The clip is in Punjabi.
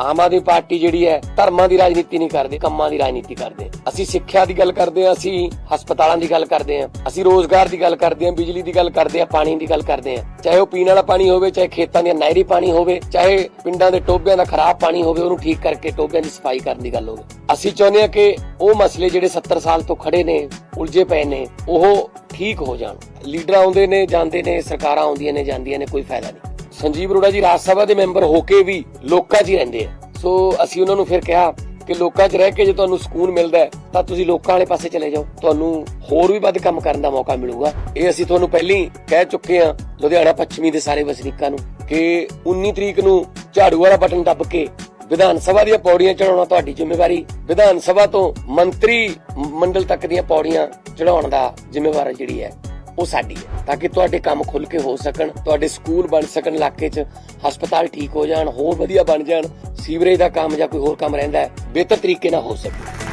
ਆਮ ਆਦਮੀ ਪਾਰਟੀ ਜਿਹੜੀ ਹੈ, ਧਰਮਾਂ ਦੀ ਰਾਜਨੀਤੀ ਨਹੀਂ ਕਰਦੇ, ਕੰਮਾਂ ਦੀ ਰਾਜਨੀਤੀ ਕਰਦੇ। ਅਸੀਂ ਸਿੱਖਿਆ ਦੀ ਗੱਲ ਕਰਦੇ ਹਾਂ, ਅਸੀਂ ਹਸਪਤਾਲਾਂ ਦੀ ਗੱਲ ਕਰਦੇ ਹਾਂ, ਅਸੀਂ ਰੋਜ਼ਗਾਰ ਦੀ ਗੱਲ ਕਰਦੇ ਹਾਂ, ਬਿਜਲੀ ਦੀ ਗੱਲ ਕਰਦੇ ਹਾਂ, ਪਾਣੀ ਦੀ ਗੱਲ ਕਰਦੇ ਹਾਂ। ਚਾਹੇ ਉਹ ਪੀਣ ਵਾਲਾ ਪਾਣੀ ਹੋਵੇ, ਚਾਹੇ ਖੇਤਾਂ ਦੀਆਂ ਨਹਿਰੀ ਪਾਣੀ ਹੋਵੇ, ਚਾਹੇ ਪਿੰਡਾਂ ਦੇ ਟੋਬਿਆਂ ਦਾ ਖਰਾਬ ਪਾਣੀ ਹੋਵੇ, ਉਹਨੂੰ ਠੀਕ ਕਰਕੇ ਟੋਬਿਆਂ ਦੀ ਸਫ਼ਾਈ ਕਰਨ ਦੀ ਗੱਲ ਹੋਵੇ। ਅਸੀਂ ਚਾਹੁੰਦੇ ਹਾਂ ਕਿ ਉਹ ਮਸਲੇ ਜਿਹੜੇ 70 ਸਾਲ ਤੋਂ ਖੜੇ ਨੇ, ਉਲਝੇ ਪਏ ਨੇ, ਉਹ ਠੀਕ ਹੋ ਜਾਣ। ਲੀਡਰ ਆਉਂਦੇ ਨੇ, ਜਾਂਦੇ ਨੇ, ਸਰਕਾਰਾਂ ਆਉਂਦੀਆਂ ਨੇ, ਜਾਂਦੀਆਂ ਨੇ, ਕੋਈ ਫਾਇਦਾ ਨਹੀਂ। ਸੰਜੀਵ ਅਰੋੜਾ ਜੀ ਰਾਜ ਸਭਾ ਦੇ ਮੈਂਬਰ ਹੋ ਕੇ ਵੀ ਲੋਕਾਂ 'ਚ ਹੀ ਰਹਿੰਦੇ ਆ। ਸੋ ਅਸੀਂ ਉਹਨਾਂ ਨੂੰ ਫਿਰ ਕਿਹਾ ਕਿ ਲੋਕਾਂ 'ਚ ਰਹਿ ਕੇ ਜੇ ਤੁਹਾਨੂੰ ਸਕੂਨ ਮਿਲਦਾ ਹੈ, ਤਾਂ ਤੁਸੀਂ ਲੋਕਾਂ ਵਾਲੇ ਪਾਸੇ ਚਲੇ ਜਾਓ। ਤੁਹਾਨੂੰ ਹੋਰ ਵੀ ਵੱਧ ਕੰਮ ਕਰਨ ਦਾ ਮੌਕਾ ਮਿਲੂਗਾ। ਇਹ ਅਸੀਂ ਤੁਹਾਨੂੰ ਪਹਿਲਾਂ ਕਹਿ ਚੁੱਕੇ ਹਾਂ ਲੁਧਿਆਣਾ ਪੱਛਮੀ ਦੇ ਸਾਰੇ ਵਸਨੀਕਾਂ ਨੂੰ ਕਿ 19 ਤਰੀਕ ਨੂੰ ਝਾੜੂ ਵਾਲਾ ਬਟਨ ਦੱਬ ਕੇ ਵਿਧਾਨ ਸਭਾ ਦੀਆਂ ਪੌੜੀਆਂ ਚੜਾਉਣਾ ਤੁਹਾਡੀ ਜ਼ਿੰਮੇਵਾਰੀ। ਵਿਧਾਨ ਸਭਾ ਤੋਂ ਮੰਤਰੀ ਮੰਡਲ ਤੱਕ ਦੀਆਂ ਪੌੜੀਆਂ ਚੜਾਉਣ ਦਾ ਜ਼ਿੰਮੇਵਾਰ ਜਿਹੜੀ ਹੈ। ਉਹ ਸਾਡੀ ਹੈ, ਤਾਂ ਕਿ ਤੁਹਾਡੇ ਕੰਮ ਖੁੱਲ ਕੇ ਹੋ ਸਕਣ, ਤੁਹਾਡੇ ਸਕੂਲ ਬਣ ਸਕਣ ਇਲਾਕੇ 'ਚ, ਹਸਪਤਾਲ ਠੀਕ ਹੋ ਜਾਣ, ਹੋਰ ਵਧੀਆ ਬਣ ਜਾਣ, ਸੀਵਰੇਜ ਦਾ ਕੰਮ ਜਾਂ ਕੋਈ ਹੋਰ ਕੰਮ ਰਹਿੰਦਾ ਹੈ, ਬਿਹਤਰ ਤਰੀਕੇ ਨਾਲ ਹੋ ਸਕੇ।